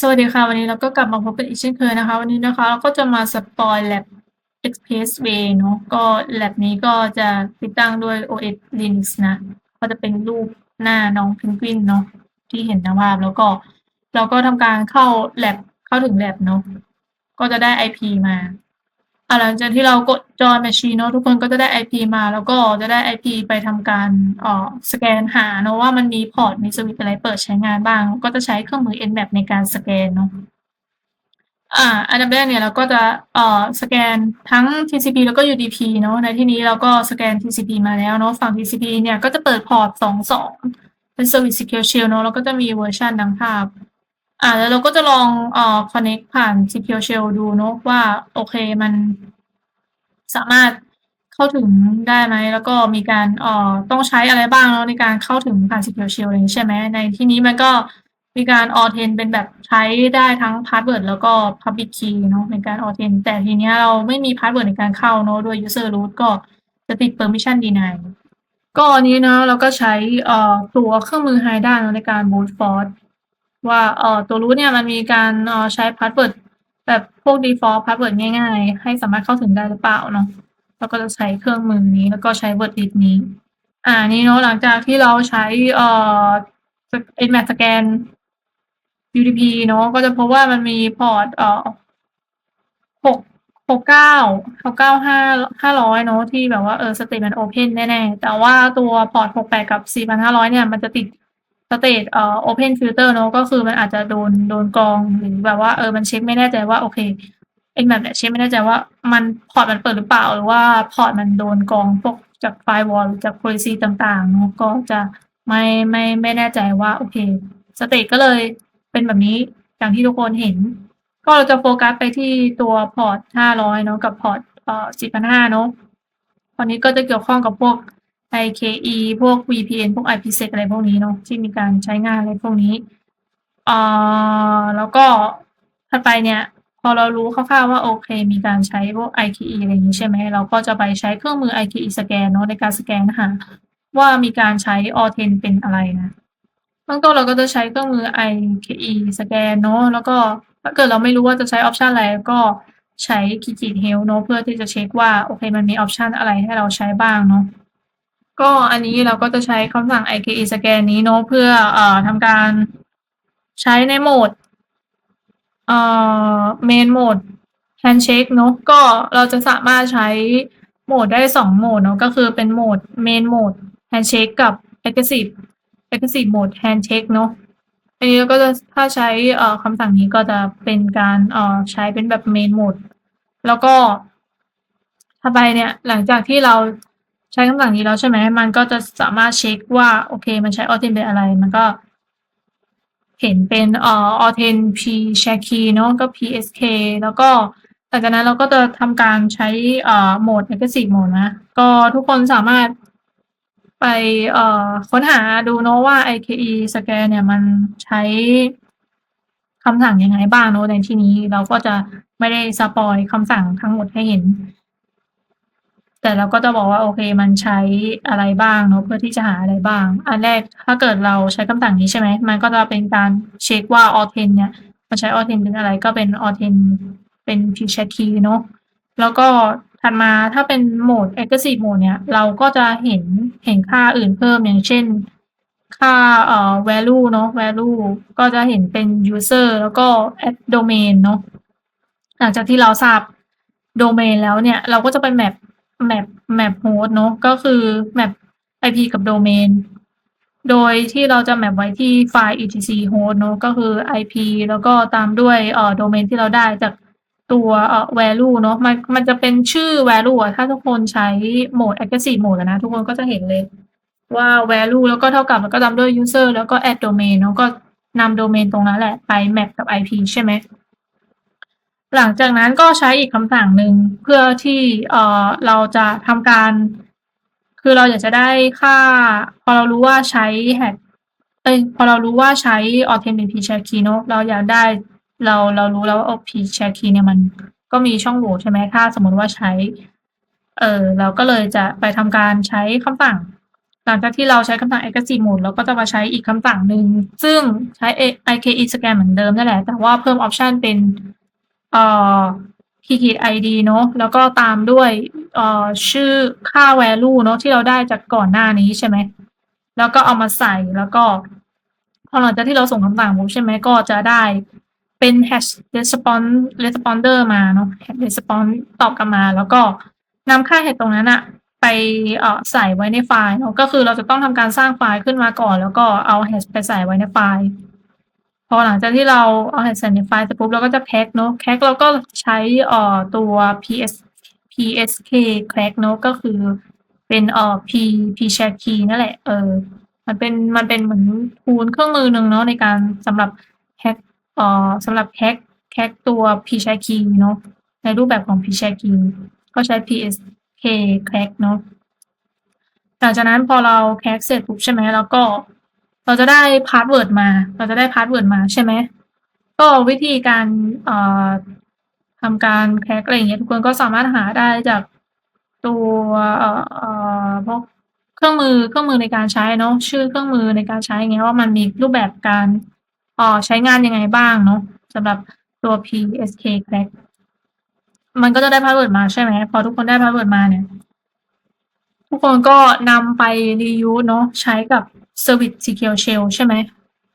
สวัสดีค่ะ วันนี้เราก็กลับมาพบกันอีกเช่นเคยนะคะ วันนี้นะคะเราก็จะมาสปอย Lab Expressway เนาะก็ Lab นี้ก็จะติดตั้งด้วย OS Linux นะ ก็จะเป็นรูปหน้าน้องเพนกวินเนาะที่เห็นในภาพแล้วก็เราก็ทำการเข้า Lab เข้าถึง Lab เนาะก็จะได้ IP มา อ่าหลังจากที่เรากด Join Machine เนาะทุกคนก็จะได้ IP มาแล้วก็จะได้ IP ไปทำการอ่อสแกนหาเนาะว่ามันมีพอร์ตมีสวิตอะไรเปิดใช้งานบ้าง ก็จะใช้เครื่องมือ Nmap ในการสแกนเนาะอ่าอันดับแรกเนี่ยเราก็จะเอ่อสแกนทั้ง TCP แล้วก็ UDP เนาะในที่นี้เราก็สแกน TCP มาแล้วเนาะฝั่ง TCP เนี่ยก็จะเปิดพอร์ต 22 เป็น Service Secure Shell เนาะแล้วก็จะมีเวอร์ชันดังภาพ อ่าแล้วเราก็จะลองเอ่อคอนเน็กต์ผ่าน Secure Shell ดูเนาะว่า โอเคมันสามารถเข้าถึงได้ไหม แล้วก็มีการเอ่อต้องใช้อะไรบ้างเนาะในการเข้าถึงผ่าน Secure Shell อะไรงี้ใช่ไหมในที่นี้มันก็มีการ Authent เป็นแบบใช้ได้ทั้งพาสเวิร์ดแล้วก็ Public Key เนาะในการ Authent แต่ทีเนี้ยเราไม่มีพาสเวิร์ดในการเข้าเนาะด้วย User Root ก็จะติด Permission Deny ก็อันนี้เนาะเราก็ใช้เอ่อตัวเครื่องมือ Hida เนาในการ Brute Force ว่าเอ่อตัว root เนี่ยมันมีการเอ่อใช้พาสเวิร์ดแบบพวก Default พาสเวิร์ดง่ายๆ ให้สามารถเข้าถึงได้หรือเปล่าเนาะเราก็จะใช้เครื่องมือนี้แล้วก็ใช้ Wordlist นี้ อ่านี่เนาะหลังจากที่เราใช้เอ่อส Nmap สแกน UDP เนาะก็จะพบว่ามันมีพอร์ตเอ่อ6 69 695 500เก้าห้าห้าร้อยเนาะที่แบบว่าเออสเตตมันโอเพนแน่ๆ แต่ว่าตัวพอร์ต68กับ4,500เนี่ยมันจะติด สเตตเอ่อ Open Filter เนาะก็คือมันอาจจะโดนโดนกรองหรือแบบว่าเออมันเช็กไม่แน่ใจว่าโอเค Nmap เนี่ยเช็กไม่แน่ใจว่ามันพอร์ตมันเปิดหรือเปล่าหรือว่าพอร์ตมันโดนกรองพวกจาก Firewall หรือจาก Policy ต่างๆเนาะก็จะไม่ไม่ไม่แน่ใจว่าโอเคสเตตก็เลยเป็นแบบนี้อย่างที่ทุกคนเห็น ก็เราจะโฟกัสไปที่ตัวพอร์ต500เนาะกับพอร์ตเอ่อ4,500เนาะตอนนี้ก็จะเกี่ยวข้องกับพวก IKE พวก VPN พวก IPsec อะไรพวกนี้เนาะที่มีการใช้งานอะไรพวกนี้อ่าแล้วก็ถัดไปเนี่ย พอเรารู้คร่าวๆว่าโอเค มีการใช้พวก IKE อะไรงี้ใช่ไหมเราก็จะไปใช้เครื่องมือ IKE สแกนเนาะในการสแกนหาว่ามีการใช้ Authen เป็นอะไรนะเบื้องต้นเราก็จะใช้เครื่องมือ IKE สแกนเนาะแล้วก็ถ้าเกิดเราไม่รู้ว่าจะใช้ออปชันอะไรก็ใช้ Qiqit Help เนาะเพื่อที่จะเช็กว่าโอเค มันมีออปชันอะไรให้เราใช้บ้างเนาะ ก็อันนี้เราก็จะใช้คำสั่ง IKE สแกนนี้เนาะเพื่อเอ่อทำการใช้ในโหมดเอ่อ Main Mode Handshake เนาะก็เราจะสามารถใช้โหมดได้ 2 โหมดเนาะก็คือเป็นโหมด Main Mode Handshake กับ Aggressive Aggressive Mode Handshake เนาะอันนี้เราก็จะถ้าใช้เอ่อคำสั่งนี้ก็จะเป็นการเอ่อใช้เป็นแบบ Main Mode แล้วก็ถัดไปเนี่ยหลังจากที่เรา ใช้คำสั่งนี้แล้วใช่ไหม มันก็จะสามารถเช็กว่า โอเค มันใช้ Authent เป็นอะไร มันก็ เห็นเป็นเอ่อ Authent P Share Key เนาะก็ PSK แล้วก็หลังจากนั้นเราก็จะทำการใช้เอ่อโหมด Aggressive Mode นะ ก็ทุกคนสามารถไปเอ่อค้นหาดูเนาะว่า IKE สแกนเนี่ยมันใช้คำสั่งยังไงบ้างเนาะในที่นี้เราก็จะไม่ได้สปอยคำสั่งทั้งหมดให้เห็น แต่เราก็จะบอกว่าโอเคมันใช้อะไรบ้างเนาะเพื่อที่จะหาอะไรบ้าง อันแรกถ้าเกิดเราใช้คำสั่งนี้ใช่ไหมมันก็จะเป็นการเช็กว่า auth เนี่ยมันใช้ auth เป็นอะไรก็เป็น auth เป็น P Share Key เนาะแล้วก็ถัดมาถ้าเป็นโหมด Aggressive Mode เนี่ย เราก็จะเห็นเห็นค่าอื่นเพิ่มอย่างเช่น ค่าเอ่อ value เนาะ value ก็จะเห็นเป็น user แล้วก็ add domain เนาะหลังจากที่เราทราบ domain แล้วเนี่ย เราก็จะไปแมป map map map host เนาะก็คือ map IP กับ domain โดยที่เราจะ map ไว้ที่ไฟล์ etc host เนาะก็คือ IP แล้วก็ตามด้วยเอ่อ domain ที่เราได้จากตัวเอ่อ value เนาะมันมันจะเป็นชื่อ value อะถ้าทุกคนใช้โหมด Aggressive Mode นะ ทุกคนก็จะเห็นเลยว่า value แล้วก็เท่ากับแล้วก็ตามด้วย user แล้วก็ add domain เนาะก็นำ domain ตรงนั้นแหละไป map กับ IP ใช่ไหม หลังจากนั้นก็ใช้อีกคำสั่งหนึ่งเพื่อที่เอ่อเราจะทำการ คือเราอยากจะได้ค่า พอเรารู้ว่าใช้ hash เอ๊ยพอเรารู้ว่าใช้ Authent เป็น P Share Key เนาะเราอยากได้เราเรารู้แล้วว่าโอ้ P Share Key เนี่ยมันก็มีช่องโหว่ใช่ไหมถ้าสมมติว่าใช้ เออเราก็เลยจะไปทำการใช้คำสั่ง หลังจากที่เราใช้คำสั่ง aggressive mode เราก็จะมาใช้อีกคำสั่งหนึ่งซึ่งใช้ ike scan เหมือนเดิมนั่นแหละ แต่ว่าเพิ่มออปชันเป็น เอ่อ PTID เนาะแล้วก็ตามด้วยเอ่อชื่อค่า value เนาะที่เราได้จากก่อนหน้านี้ใช่ไหม แล้วก็เอามาใส่แล้วก็ พอหลังจากที่เราส่งคำสั่งปุ๊บใช่ไหมก็จะได้เป็น hash response responder มาเนาะ hash response ตอบกลับมา แล้วก็นำค่า hash ตรงนั้นอะไปเอ่อใส่ไว้ในไฟล์เนาะก็คือเราจะต้องทำการสร้างไฟล์ขึ้นมาก่อน แล้วก็เอา hash ไปใส่ไว้ในไฟล์ พอหลังจากที่เราเอา hash ใส่ในไฟล์เสร็จปุ๊บเราก็จะ crack เนาะ crack เราก็ใช้เอ่อตัว ps psk crack เนาะก็คือเป็นเอ่อ p p share key นั่นแหละเออมันเป็นมันเป็นเหมือนทูลเครื่องมือหนึ่งเนาะในการสำหรับแฮ็กเอ่อสำหรับแฮ็กแฮ็กตัว p share key เนาะในรูปแบบของ p share key ก็ใช้ psk crack เนาะหลังจากนั้นพอเราแค c เสร็จปุ๊บใช่ไหมแล้วก็ เราจะได้พาสเวิร์ดมา เราจะได้พาสเวิร์ดมาใช่ไหม ก็วิธีการเอ่อทำการแค c อะไรอย่างเงี้ยทุกคนก็สามารถหาได้จากตัวเอ่อเอ่อพวกเครื่องมือเครื่องมือในการใช้เนาะชื่อเครื่องมือในการใช้เงี้ยว่ามันมีรูปแบบการเอ่อใช้งานยังไงบ้างเนาะสำหรับตัว PSK crack มันก็จะได้พาสเวิร์ดมาใช่ไหมพอทุกคนได้พาสเวิร์ดมาเนี่ย ทุกคนก็นำไป reuse เนาะใช้กับ Service Secure Shell ใช่ไหม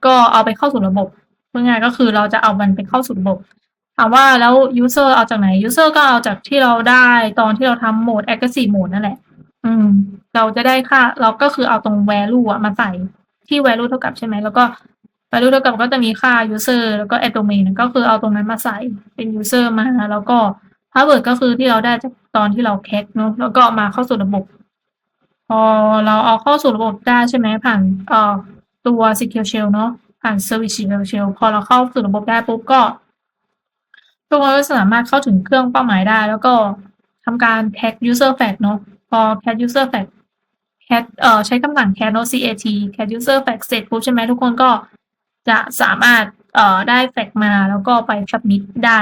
ก็เอาไปเข้าสู่ระบบเพูดง่ายๆก็คือเราจะเอามันไปเข้าสู่ระบบถามว่าแล้ว user เอาจากไหน user ก็เอาจากที่เราได้ตอนที่เราทำโหมด aggressive mode นั่นแหละ อืม เราจะได้ค่า เราก็คือเอาตรง value อะมาใส่ที่ value เท่ากับใช่ไหม แล้วก็ value เท่ากับก็จะมีค่า user แล้วก็ add domain ก็คือเอาตรงนั้นมาใส่เป็น user มาแล้วก็ password ก็คือที่เราได้จากตอนที่เราแค c เนาะแล้วก็มาเข้าสู่ระบบ พอเราเอาเข้าสู่ระบบได้ใช่ไหมผ่านเอ่อตัว secure shell เนาะผ่าน service secure shell พอเราเข้าสู่ระบบได้ปุ๊บก็ทุกคนก็สามารถเข้าถึงเครื่องเป้าหมายได้ แล้วก็ทำการ cat user fact เนาะพอ cat user fact cat เอ่อใช้คำสั่ง cat เนาะ cat cat user fact เสร็จปุ๊บใช่ไหมทุกคนก็จะสามารถเอ่อได้ fact มาแล้วก็ไป submit ได้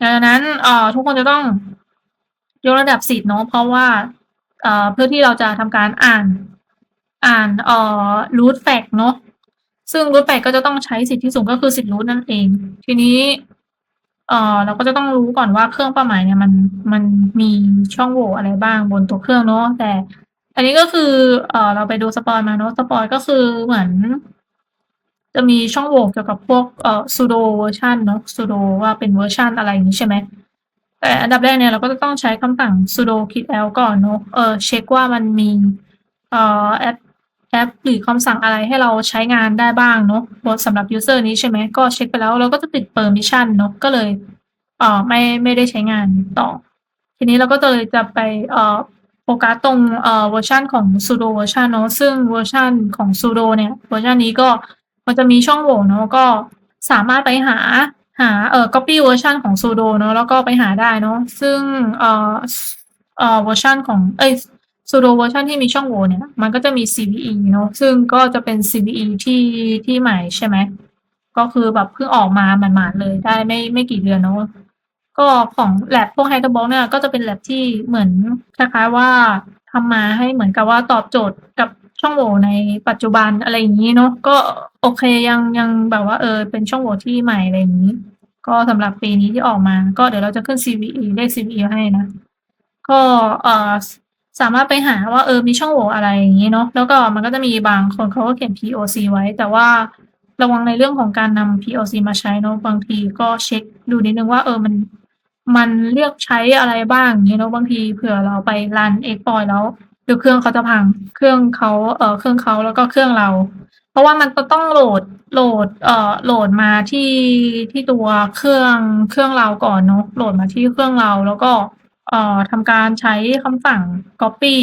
ดังนั้นเอ่อทุกคนจะต้องยกระดับสิทธิ์เนาะเพราะว่า เพื่อที่เราจะทำการอ่านอ่านเอ่อ root fact เนาะซึ่ง root fact ก็จะต้องใช้สิทธิสูงก็คือสิทธิ์ root นั่นเอง ทีนี้เอ่อเราก็จะต้องรู้ก่อนว่าเครื่องเป้าหมายเนี่ยมันมันมีช่องโหว่อะไรบ้างบนตัวเครื่องเนาะแต่ อันนี้ก็คือเอ่อเราไปดูสปอยมาเนาะสปอยก็คือเหมือน จะมีช่องโหว่เกี่ยวกับพวกเอ่อ sudo เวอร์ชันเนาะ sudo ว่าเป็นเวอร์ชันอะไรอย่างนี้ใช่ไหม แต่อันดับแรกเนี่ยเราก็จะต้องใช้คำสั่ง sudo kit-l ก่อนเนาะเออเช็คว่ามันมีเอ่อแอปแอปหรือคำสั่งอะไรให้เราใช้งานได้บ้างเนาะสำหรับ user นี้ใช่ไหมก็เช็คไปแล้วเราก็จะติด permission เนาะก็เลยเอ่อไม่ไม่ได้ใช้งานต่อ ทีนี้เราก็เลยจะไปเอ่อโฟกัสตรงเอ่อเวอร์ชันของ sudo เวอร์ชันเนาะซึ่งเวอร์ชันของ sudo เนี่ยเวอร์ชันนี้ก็มันจะมีช่องโหว่เนาะก็สามารถไปหา หาเอ่อ copy เวอร์ชันของ sudo เนาะแล้วก็ไปหาได้เนาะซึ่งเอ่อเอ่อเวอร์ชันของเอ้ย sudo เวอร์ชันที่มีช่องโหว่เนี่ย มันก็จะมี CVE เนาะซึ่งก็จะเป็น CVE ที่ที่ใหม่ใช่ไหมก็คือแบบเพิ่งออกมาหมาดๆเลยได้ไม่ไม่กี่เดือนเนาะก็ของ lab พวก Hyperbox เนี่ยก็จะเป็น lab ที่เหมือนคล้ายๆว่าทำมาให้เหมือนกับว่าตอบโจทย์กับช่องโหว่ในปัจจุบันอะไรอย่างนี้เนาะก็ โอเคยังยังแบบว่าเออเป็นช่องโหว่ที่ใหม่อะไรอย่างนี้ ก็สำหรับปีนี้ที่ออกมา ก็เดี๋ยวเราจะขึ้น CVE เลข CVE ให้นะ ก็เออสามารถไปหาว่าเออมีช่องโหว่อะไรอย่างนี้เนาะแล้วก็มันก็จะมีบางคนเขาก็เขียน POC ไว้ แต่ว่าระวังในเรื่องของการนำ POC มาใช้เนาะบางทีก็เช็คดูนิดนึงว่าเออมันมันเลือกใช้อะไรบ้างเนาะบางทีเผื่อเราไปรัน exploit แล้วเดี๋ยวเครื่องเขาจะพัง เครื่องเขาเออเครื่องเขาแล้วก็เครื่องเรา ราะว่ามันต้องโหลดโหลดเอ่อโหลดมาที่ที่ตัวเครื่องเครื่องเราก่อนเนาะโหลดมาที่เครื่องเราแล้วก็เอ่อทำการใช้คำสั่ง copy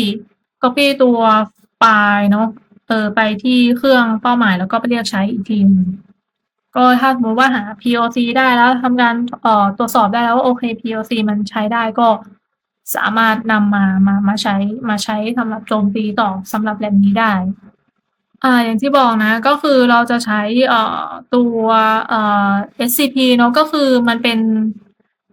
copy ตัวไฟล์เนาะเออไปที่เครื่องเป้าหมายแล้วก็ไปเรียกใช้อีกทีนึงก็ถ้าสมมติว่าหา POC ได้แล้วทำการเอ่อตรวจสอบได้แล้วว่าโอเค POC มันใช้ได้ก็สามารถนำมามามาใช้มาใช้สำหรับโจมตีต่อสำหรับแลบนี้ได้ อ่าอย่างที่บอกนะ ก็คือเราจะใช้เอ่อตัวเอ่อ SCP เนาะก็คือมันเป็น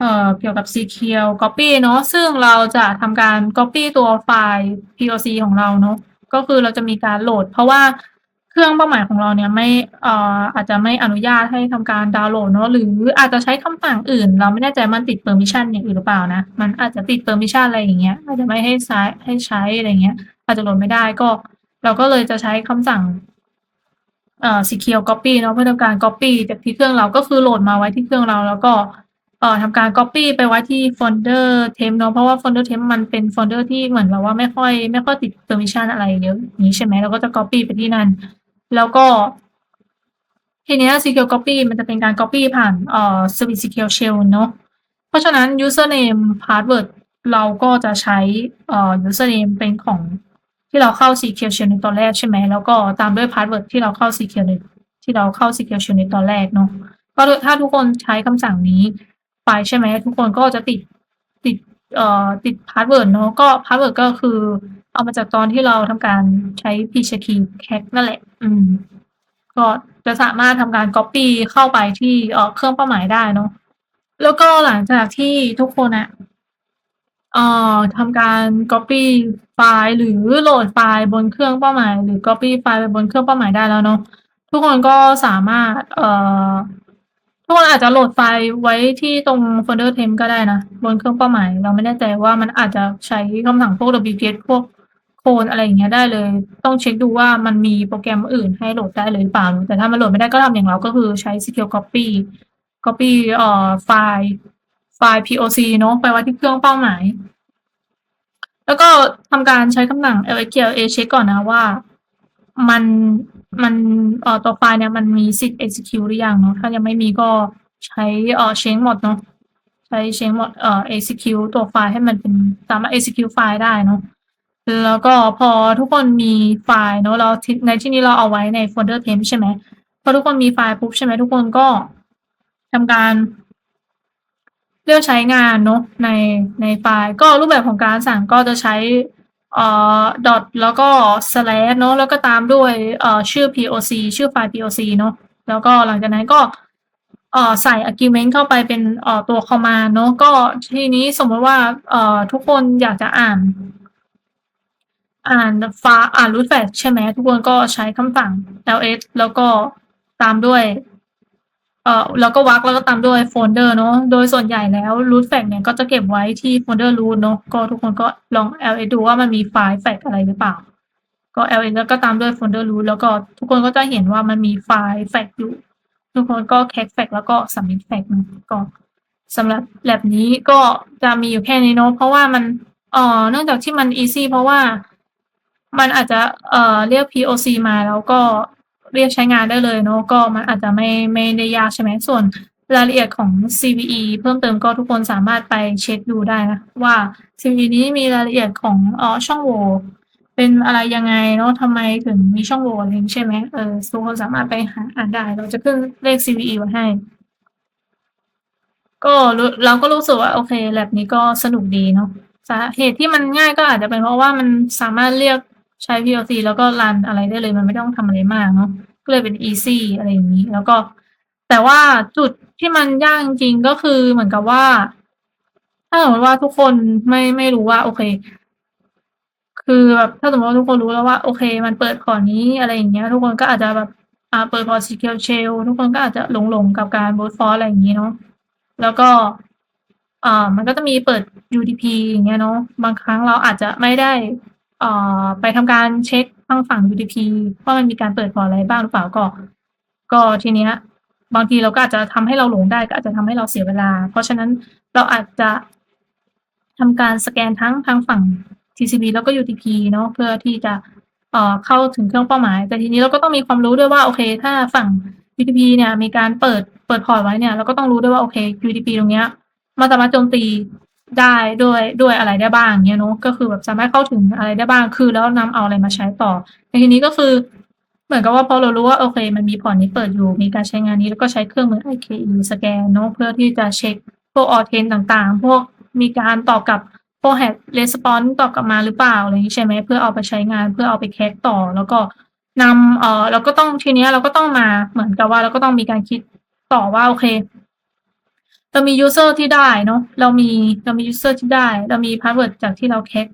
เอ่อเกี่ยวกับ Secure Copy เนาะซึ่งเราจะทำการ Copy ตัวไฟล์ POC ของเราเนาะก็คือเราจะมีการโหลด เพราะว่าเครื่องเป้าหมายของเราเนี่ยไม่เอ่ออาจจะไม่อนุญาตให้ทำการดาวน์โหลดเนาะหรืออาจจะใช้คำสั่งอื่น เราไม่แน่ใจมันติด permission อย่างอื่นหรือเปล่านะ มันอาจจะติด permission อะไรอย่างเงี้ยอาจจะไม่ให้ใช้ให้ใช้อะไรเงี้ย อาจจะโหลดไม่ได้ก็ เราก็เลยจะใช้คำสั่งเอ่อ secure copy เนาะเพื่อทำการ copy จากที่เครื่องเราก็คือโหลดมาไว้ที่เครื่องเรา แล้วก็เอ่อทำการ copy ไปไว้ที่โฟลเดอร์ temp เนาะเพราะว่าโฟลเดอร์ temp มันเป็นโฟลเดอร์ที่เหมือนแบบว่าไม่ค่อย ไม่ค่อยติด permission อะไรเยอะอย่างงี้ใช่ไหมเราก็จะ copy ไปที่นั่น แล้วก็ ทีนี้ secure copy มันจะเป็นการ copy ผ่านเอ่อ Swift secure shell เนาะเพราะฉะนั้น username password เราก็จะใช้เอ่อ username เป็นของ ที่เราเข้า secure shell ในตอนแรกใช่ไหมแล้วก็ตามด้วย password ที่เราเข้า secure ในที่เราเข้า secure shell ในตอนแรกเนาะก็ถ้าทุกคนใช้คำสั่งนี้ไปใช่ไหมทุกคนก็จะติดติดเอ่อติด password เนาะก็ password ก็คือเอามาจากตอนที่เราทำการใช้ phkey hack นั่นแหละ อืม ก็จะสามารถทำการ copy เข้าไปที่เอ่อเครื่องเป้าหมายได้เนาะแล้วก็หลังจากที่ทุกคนอะ เอ่อ ทำการ copy ไฟล์ หรือโหลดไฟล์บนเครื่องเป้าหมาย หรือ copy ไฟล์ไปบนเครื่องเป้าหมายได้แล้วเนาะ ทุกคนก็สามารถ เอ่อ ทุกคนอาจจะโหลดไฟล์ไว้ที่ตรงโฟลเดอร์ temp ก็ได้นะ บนเครื่องเป้าหมาย เราไม่แน่ใจว่ามันอาจจะใช้คำสั่งพวก wget พวก clone อะไรอย่างเงี้ยได้เลย ต้องเช็กดูว่ามันมีโปรแกรมอื่นให้โหลดได้เลยหรือเปล่า แต่ถ้ามันโหลดไม่ได้ก็ทำอย่างเราก็คือใช้ secure copy copy เอ่อไฟล์ ไฟล์ poc เนาะไปไว้ที่เครื่องเป้าหมาย แล้วก็ทำการใช้คำสั่ง lsqla เช็กก่อนนะว่ามันมันเอ่อตัวไฟล์เนี่ยมันมีสิทธิ์ execute หรือยังเนาะถ้ายังไม่มีก็ใช้เอ่อ change mod เนาะใช้ change mod เอ่อ execute ตัวไฟล์ให้มันเป็นสามารถ execute ไฟล์ได้เนาะแล้วก็พอทุกคนมีไฟล์เนาะเราในที่นี้เราเอาไว้ในโฟลเดอร์ temp ใช่ไหมพอทุกคนมีไฟล์ปุ๊บใช่ไหมทุกคนก็ทำการ เลือกใช้งานเนาะในในไฟล์ก็รูปแบบของการสั่งก็จะใช้เอ่อ dot แล้วก็ slash เนาะแล้วก็ตามด้วยเอ่อชื่อ poc ชื่อไฟล์ poc เนาะแล้วก็หลังจากนั้นก็เอ่อใส่ argument เข้าไปเป็นเอ่อตัว command เนาะก็ทีนี้สมมติว่าเอ่อทุกคนอยากจะอ่าน อ่านฟล์อ่าน root fetch ใช่ไหมทุกคนก็ใช้คำสั่ง ls แล้วก็ตามด้วย เอ่อแล้วก็วรรคแล้วก็ตามด้วยโฟลเดอร์เนาะโดยส่วนใหญ่แล้ว root fetch เนี่ยก็จะเก็บไว้ที่โฟลเดอร์ root เนาะก็ทุกคนก็ลอง ls ดูว่ามันมีไฟล์ fetch อะไรหรือเปล่า ก็ ls แล้วก็ตามด้วยโฟลเดอร์ root แล้วก็ทุกคนก็จะเห็นว่ามันมีไฟล์ fetch อยู่ ทุกคนก็ crack fetch แล้วก็ submit fetch เนะก็สำหรับ lab นี้ก็จะมีอยู่แค่นี้เนาะเพราะว่ามันเอ่อเนื่องจากที่มัน easy เพราะว่ามันอาจจะเอ่อเรียก poc มาแล้วก็ เรียกใช้งานได้เลยเนาะก็มันอาจจะไม่ไม่ได้ยากใช่ไหมส่วนรายละเอียดของ CVE เพิ่มเติมก็ทุกคนสามารถไปเช็คดูได้นะว่า CVE นี้มีรายละเอียดของอ่อช่องโหว่เป็นอะไรยังไงเนาะทำไมถึงมีช่องโหว่อะไรองใช่ไหมเออทุกคนสามารถไปหาอ่านได้ เราจะขึ้นเลข CVE ไว้ให้ ก็เราก็รู้สึกว่าโอเค lab นี้ก็สนุกดีเนาะสาเหตุที่มันง่ายก็อาจจะเป็นเพราะว่ามันสามารถเรียก ใช้ poc แล้วก็รันอะไรได้เลย มันไม่ต้องทำอะไรมากเนาะก็เลยเป็น easy อะไรอย่างงี้ แล้วก็ แต่ว่าจุดที่มันยากจริงๆก็คือเหมือนกับว่า ถ้าสมมติว่าทุกคนไม่ไม่รู้ว่า โอเค คือแบบถ้าสมมติว่าทุกคนรู้แล้วว่า โอเค มันเปิดพอร์ตนี้อะไรอย่างเงี้ย ทุกคนก็อาจจะแบบอ่าเปิดพอร์ต secure shell ทุกคนก็อาจจะหลงๆกับการ brute force อะไรอย่างงี้เนาะแล้วก็อ่ามันก็จะมีเปิด UDP อย่างเงี้ยเนาะบางครั้งเราอาจจะไม่ได้ อ่าไปทำการเช็กทางฝั่ง UDP ว่ามันมีการเปิดพอร์ตอะไรบ้างหรือเปล่าก็ ก็ทีเนี้ยบางทีเราก็อาจจะทำให้เราหลงได้ก็อาจจะทำให้เราเสียเวลา เพราะฉะนั้นเราอาจจะทำการสแกนทั้งทางฝั่ง TCP แล้วก็ UDP เนาะเพื่อที่จะเอ่อเข้าถึงเครื่องเป้าหมาย แต่ทีนี้เราก็ต้องมีความรู้ด้วยว่าโอเค ถ้าฝั่ง UDP เนี่ยมีการเปิดเปิดพอร์ตไว้เนี่ยเราก็ต้องรู้ด้วยว่าโอเค UDP ตรงเนี้ยมันสามารถโจมตี ได้ด้วยด้วยอะไรได้บ้างเงี้ยเนาะก็คือแบบสามารถเข้าถึงอะไรได้บ้าง คือแล้วนำเอาอะไรมาใช้ต่อในทีนี้ก็คือ เหมือนกับว่าพอเรารู้ว่าโอเค มันมีพอร์ตนี้เปิดอยู่ มีการใช้งานนี้แล้วก็ใช้เครื่องมือ IKE สแกนเนาะเพื่อที่จะเช็คพวก authent ต่างๆ พวกมีการตอบกับพวก hack response ตอบกลับมาหรือเปล่าอะไรอย่างงี้ใช่ไหมเพื่อเอาไปใช้งานเพื่อเอาไปแคกต่อ แล้วก็นำเออเราก็ต้องทีเนี้ยเราก็ต้องมาเหมือนกับว่าเราก็ต้องมีการคิดต่อว่าโอเค เรามี user ที่ได้เนาะเรามีเรามี user ที่ได้ เรามี password จากที่เราแคก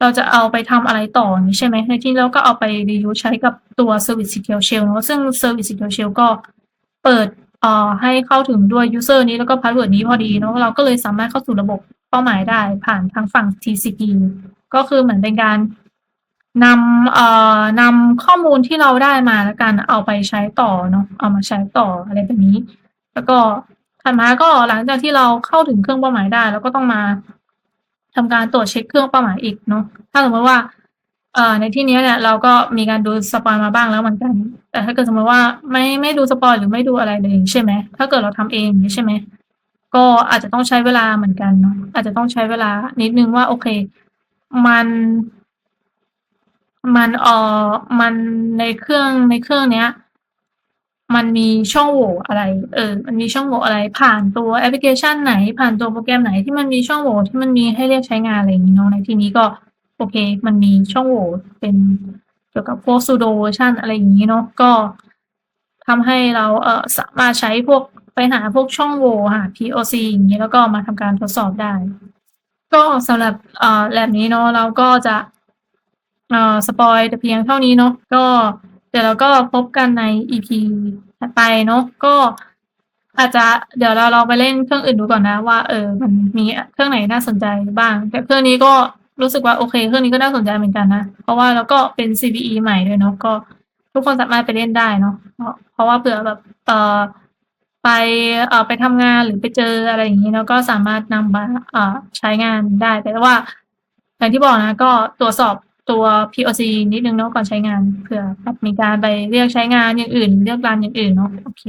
เราจะเอาไปทำอะไรต่ออย่างนี้ใช่ไหมในที่นี้เราก็เอาไป reuse ใช้กับตัว Service SQL Shell เนาะซึ่ง Service SQL Shell ก็เปิดเอ่อให้เข้าถึงด้วย user นี้แล้วก็ password นี้พอดีเนาะเราก็เลยสามารถเข้าสู่ระบบเป้าหมายได้ผ่านทางฝั่ง TCP ก็คือเหมือนเป็นการนำเอ่อนำข้อมูลที่เราได้มาแล้วกันเอาไปใช้ต่อเนาะเอามาใช้ต่ออะไรแบบนี้ แล้วก็ ถัดมาก็หลังจากที่เราเข้าถึงเครื่องเป้าหมายได้เราก็ต้องมาทำการตรวจเช็คเครื่องเป้าหมายอีกเนาะถ้าสมมติว่าเอ่อในที่นี้เนี่ยเราก็มีการดูสปอยมาบ้างแล้วเหมือนกัน แต่ถ้าเกิดสมมติว่าไม่ไม่ดูสปอยหรือไม่ดูอะไรเลยใช่ไหมถ้าเกิดเราทำเองอย่างนี้ใช่ไหมก็อาจจะต้องใช้เวลาเหมือนกันเนาะอาจจะต้องใช้เวลานิดนึงว่าโอเค มัน มันเอ่อมันในเครื่องในเครื่องเนี้ย มันมีช่องโหว่อะไร เออ มันมีช่องโหว่อะไร ผ่านตัวแอปพลิเคชันไหน ผ่านตัวโปรแกรมไหนที่มันมีช่องโหว่ที่มันมีให้เรียกใช้งานอะไรอย่างงี้เนาะในที่นี้ก็โอเค มันมีช่องโหว่เป็นเกี่ยวกับพวก sudo version อะไรอย่างงี้เนาะก็ทำให้เราเออสามารถใช้พวกไปหาพวกช่องโหว่หา POC อย่างงี้แล้วก็มาทำการทดสอบได้ ก็สำหรับเอ่อ lab นี้เนาะเราก็จะเอ่อสปอยแต่เพียงเท่านี้เนาะก็ เดี๋ยวเราก็พบกันใน EP ถัดไปเนาะก็อาจจะเดี๋ยวเราลองไปเล่นเครื่องอื่นดูก่อนนะว่าเออมันมีเครื่องไหนน่าสนใจบ้าง แต่เครื่องนี้ก็รู้สึกว่าโอเค เครื่องนี้ก็น่าสนใจเหมือนกันนะ เพราะว่าแล้วก็เป็น CVE ใหม่ด้วยเนาะก็ทุกคนสามารถไปเล่นได้เนาะเพราะว่าเผื่อแบบเอ่อไปเอ่อไปทำงานหรือไปเจออะไรอย่างงี้เนาะก็สามารถนำมาอ่าใช้งานได้ แต่ว่าอย่างที่บอกนะ ก็ตรวจสอบ ตัว POC นิดนึงเนาะก่อนใช้งานเผื่อมีการไปเรียกใช้งานอย่างอื่น เลือกรันอย่างอื่นเนาะโอเค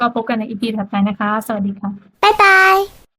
ก็พบกันใน EP ถัดไปนะคะ สวัสดีค่ะ บ๊ายบาย。